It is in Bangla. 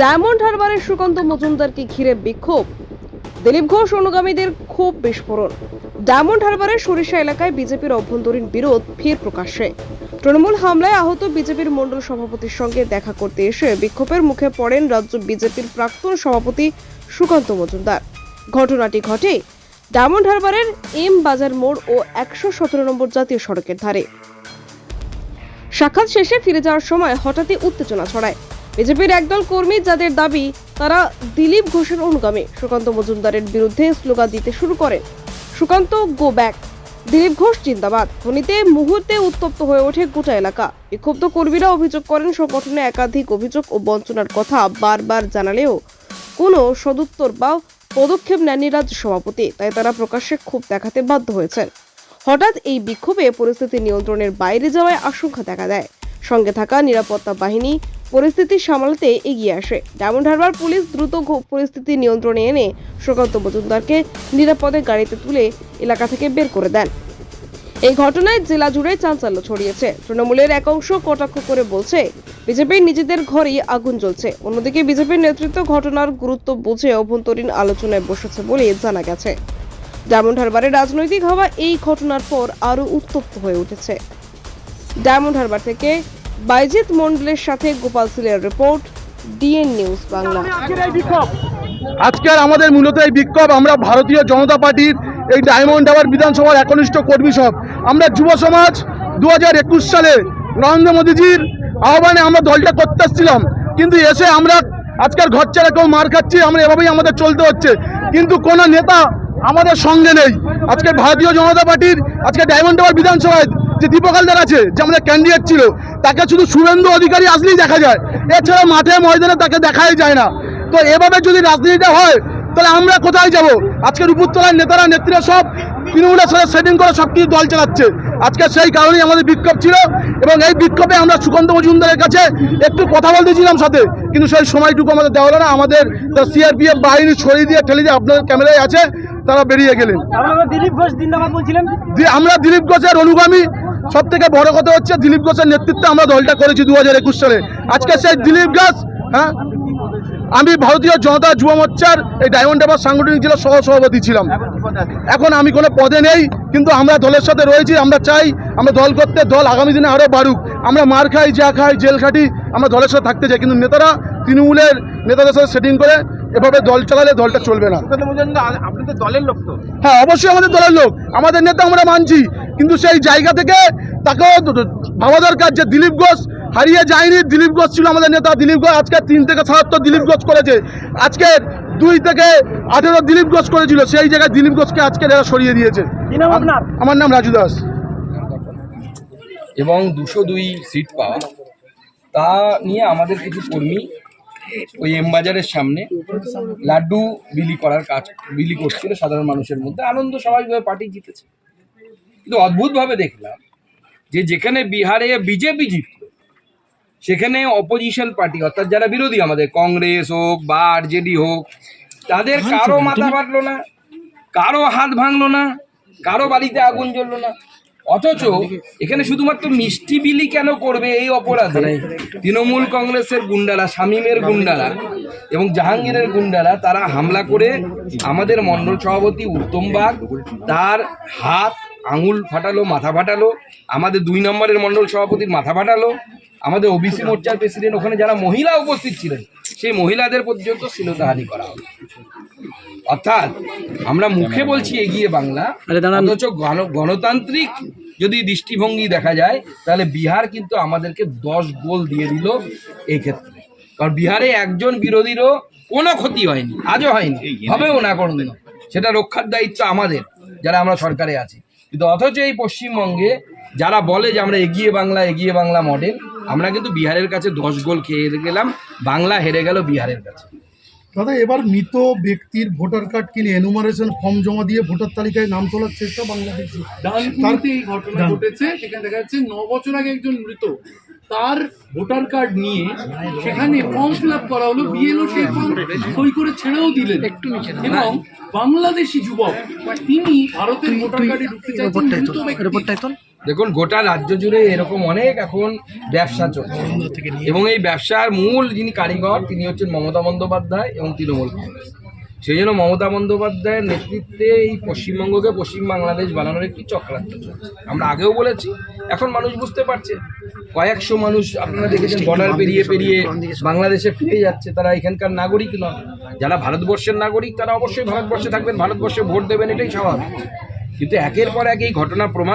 ডায়মন্ড হারবারের সুকান্ত মজুমদারকে ঘিরে বিক্ষোভ। দিলীপ ঘোষ, অনুগামীদের ক্ষোভ বিস্ফোরণ। ডায়মন্ড হারবারের সরিষা এলাকায় বিজেপির অভ্যন্তরীণ বিরোধ ফের প্রকাশ্যে। তৃণমূল হামলায় আহত বিজেপির মণ্ডল সভাপতির সঙ্গে দেখা করতে এসে বিক্ষোভের মুখে পড়েন রাজ্য বিজেপির প্রাক্তন সভাপতি সুকান্ত মজুমদার। ঘটনাটি ঘটে ডায়মন্ড হারবারের এম বাজার মোড় ও একশো সতেরো নম্বর জাতীয় সড়কের ধারে। সাক্ষাৎ শেষে ফিরে যাওয়ার সময় হঠাৎই উত্তেজনা ছড়ায়। বিজেপির একদল কর্মী যাদের দাবি, তারা দিলীপ ঘোষের অনুগামী। সুকান্ত মজুমদারের বিরুদ্ধে স্লোগান দিতে শুরু করেন। সুকান্ত গো ব্যাক দিলীপ ঘোষ, জিন্দাবাদ। ধ্বনিতে মুহূর্তে উত্তপ্ত হয়ে ওঠে গোটা এলাকা। বিক্ষুব্ধ কর্মীরা অভিযোগ করেন, সংগঠনে একাধিক অভিযোগ ও বঞ্চনার কথা বারবার জানালেও কোনো সদুত্তর বা পদক্ষেপ নেননি রাজ্য সভাপতি, তাই তারা প্রকাশ্যে ক্ষোভ দেখাতে বাধ্য হয়েছেন। হঠাৎ এই বিক্ষোভে পরিস্থিতি নিয়ন্ত্রণের বাইরে যাওয়ায় আশঙ্কা দেখা দেয়। সঙ্গে থাকা নিরাপত্তা বাহিনী পরিস্থিতি সামলাতে এগিয়ে আসে। ডায়মন্ড হারবার পুলিশ দ্রুত পরিস্থিতি নিয়ন্ত্রণে এনে সুকান্ত মজুমদারকে নিরাপদে গাড়িতে তুলে এলাকা থেকে বের করে দেন। এই ঘটনায় জেলা জুড়ে চাঞ্চল্য ছড়িয়েছে। তৃণমূলের এক অংশ কটাক্ষ করে বলছে, বিজেপির নিজেদের ঘরেই আগুন জ্বলছে। অন্যদিকে বিজেপির নেতৃত্ব ঘটনার গুরুত্ব বুঝে অভ্যন্তরীণ আলোচনায় বসেছে বলে জানা গেছে। ডায়মন্ড হারবারের রাজনৈতিক হাওয়া এই ঘটনার পর আরও উত্তপ্ত হয়ে উঠেছে। ডায়মন্ড হারবার থেকে বাইজিৎ মন্ডলের সাথে গোপাল সিলের রিপোর্ট, ডিএন নিউজ বাংলা। আজকের আমাদের মূলত এই বিক্ষোভ, আমরা ভারতীয় জনতা পার্টির এই ডায়মন্ড আওয়ার বিধানসভার একনিষ্ঠ কর্মী সব। আমরা যুব সমাজ দু হাজার একুশ সালে নরেন্দ্র মোদীজির আহ্বানে আমরা দলটা করতে এসেছিলাম। কিন্তু এসে আমরা আজকের ঘর ছেড়ে কেউ মার খাচ্ছি, আমরা এভাবেই আমাদের চলতে হচ্ছে। কিন্তু কোনো নেতা আমাদের সঙ্গে নেই। আজকে ভারতীয় জনতা পার্টির, আজকে ডায়মন্ড আওয়ার বিধানসভায় যে দীপক হালদার আছে, যে আমাদের ক্যান্ডিডেট ছিল, তাকে শুধু শুভেন্দু অধিকারী আসলেই দেখা যায়। এছাড়া মাঠে ময়দানে তাকে দেখাই যায় না। তো এভাবে যদি রাজনীতিটা হয়, তাহলে আমরা কোথায় যাব? আজকের উপরতলার নেতারা, নেত্রীরা সব তৃণমূলের সাথে সেটিং করে সব কিছু দল চালাচ্ছে। আজকে সেই কারণেই আমাদের বিক্ষোভ ছিল এবং এই বিক্ষোভে আমরা সুকান্ত মজুমদারের কাছে একটু কথা বলতেছিলাম সাথে কিন্তু সেই সময়টুকু আমাদের দেওয়া হলো না। আমাদের সিআরপিএফ বাহিনী ছড়িয়ে দিয়ে ঠেলে দিয়ে আপনাদের ক্যামেরায় আছে তারা বেরিয়ে গেলেন। দিলীপ ঘোষ বলছিলেন? আমরা দিলীপ ঘোষের অনুগামী। সব থেকে বড় কথা হচ্ছে দিলীপ ঘোষের নেতৃত্বে আমরা দলটা করেছি দু হাজার একুশ সালে। আজকে সেই দিলীপ ঘোষ হ্যাঁ আমি ভারতীয় জনতা যুব মোর্চার এই ডায়মন্ড হারবার সাংগঠনিক জেলা সহ সভাপতি ছিলাম। এখন আমি কোনো পদে নেই কিন্তু আমরা দলের সাথে রয়েছি আমরা চাই আমরা দল করতে দল আগামী দিনে আরও বাড়ুক। আমরা মার খাই যা খাই জেল খাটি আমরা দলের সাথে থাকতে চাই। কিন্তু নেতারা তৃণমূলের নেতাদের সাথে সেটিং করে এভাবে দল চালালে দলটা চলবে না। আপনি তো দলের লোক তো। হ্যাঁ অবশ্যই আমাদের দলের লোক। আমাদের নেতা আমরা মানছি কিন্তু সেই জায়গা থেকে তাকেও দরকার যে দিলীপ ঘোষ হারিয়ে যায়নি। দিলীপ ঘোষ ছিল আমাদের নেতা। দিলীপ ঘোষ আজকে তিন থেকে সাতাত্তর দিলীপ ঘোষ করেছে। আজকে দুই থেকে আঠেরো দিলীপ ঘোষ করেছিল। সেই জায়গায় দিলীপ ঘোষকে আজকে এরা সরিয়ে দিয়েছে। কি নাম আপনার? আমার নাম রাজু দাস। এবং দুশো দুই সিট পাওয়া। তা নিয়ে আমাদের কিছু কর্মী ওই এমবাজারের সামনে লাড্ডু বিলি করার কাজ বিলি করছিল সাধারণ মানুষের মধ্যে। আনন্দ স্বাভাবিকভাবে পার্টি জিতেছে। কিন্তু অদ্ভুতভাবে দেখলাম যে যেখানে বিহারে বিজেপি জিতল সেখানে অপোজিশন পার্টি অর্থাৎ যারা বিরোধী আমাদের কংগ্রেস হোক বা আরজেডি হোক তাদের কারও মাথা ফাটলো না কারও হাত ভাঙলো না কারও বাড়িতে আগুন জ্বললো না। অথচ এখানে শুধুমাত্র মিষ্টি বিলি কেন করবে এই অপরাধে? তৃণমূল কংগ্রেসের গুন্ডারা শামীমের গুন্ডারা এবং জাহাঙ্গীরের গুন্ডারা তারা হামলা করে আমাদের মণ্ডল সভাপতি উত্তম বাগ তার হাত আঙুল ফাটালো মাথা ফাটালো আমাদের দুই নম্বরের মণ্ডল সভাপতির মাথা ফাটালো আমাদের ওবিসি মোর্চার প্রেসিডেন্ট ওখানে যারা মহিলা উপস্থিত ছিলেন সেই মহিলাদের পর্যন্ত শ্লীলতাহানি করা হলো। অর্থাৎ আমরা মুখে বলছি এগিয়ে বাংলা অথচ গণ- গণতান্ত্রিক যদি দৃষ্টিভঙ্গি দেখা যায় তাহলে বিহার কিন্তু আমাদেরকে দশ গোল দিয়ে দিল এই ক্ষেত্রে। কারণ বিহারে একজন বিরোধীরও কোনো ক্ষতি হয়নি আজও হয়নি হবেও না কোনোদিন সেটা রক্ষার দায়িত্ব আমাদের যারা আমরা সরকারে আছি। কিন্তু অথচ এই পশ্চিমবঙ্গে যারা বলে যে আমরা এগিয়ে বাংলা এগিয়ে বাংলা মডেল আমরা কিন্তু বিহারের কাছে দশ গোল খেয়ে গেলাম বাংলা হেরে গেল বিহারের কাছে। দাদা এবার মৃত ব্যক্তির ভোটার কার্ড কিনে এনুমারেশন ফর্ম জমা দিয়ে ভোটার তালিকায় নাম তোলার চেষ্টা বাংলাদেশে। এই ঘটনা ঘটেছে সেখানে দেখা যাচ্ছে ন বছর আগে একজন মৃত তার ভোটার কার্ড নিয়ে সেখানে ফর্ম ফিল আপ করা হলো বিএলও সেই ফর্ম সই করে ছেড়েও দিলেন। এবং বাংলাদেশি যুবক তিনি ভারতের ভোটার কার্ডে ঢুকতে চাইছেন দেখুন গোটা রাজ্য জুড়ে এরকম অনেক এখন ব্যবসা চলছে। এবং এই ব্যবসার মূল যিনি কারিগর তিনি হচ্ছেন মমতা বন্দ্যোপাধ্যায় এবং তৃণমূল কংগ্রেস। সেই জন্য মমতা বন্দ্যোপাধ্যায়ের নেতৃত্বে এই পশ্চিমবঙ্গকে পশ্চিম বাংলাদেশ বানানোর একটি চক্রান্ত চলছে। আমরা আগেও বলেছি এখন মানুষ বুঝতে পারছে। কয়েকশো মানুষ আপনারা দেখেছেন বর্ডার পেরিয়ে পেরিয়ে বাংলাদেশে ফিরে যাচ্ছে। তারা এখানকার নাগরিক নয় যারা ভারতবর্ষের নাগরিক তারা অবশ্যই ভারতবর্ষে থাকবেন ভারতবর্ষে ভোট দেবেন এটাই স্বাভাবিক। কিন্তু একের পর এক এই ঘটনা প্রমাণ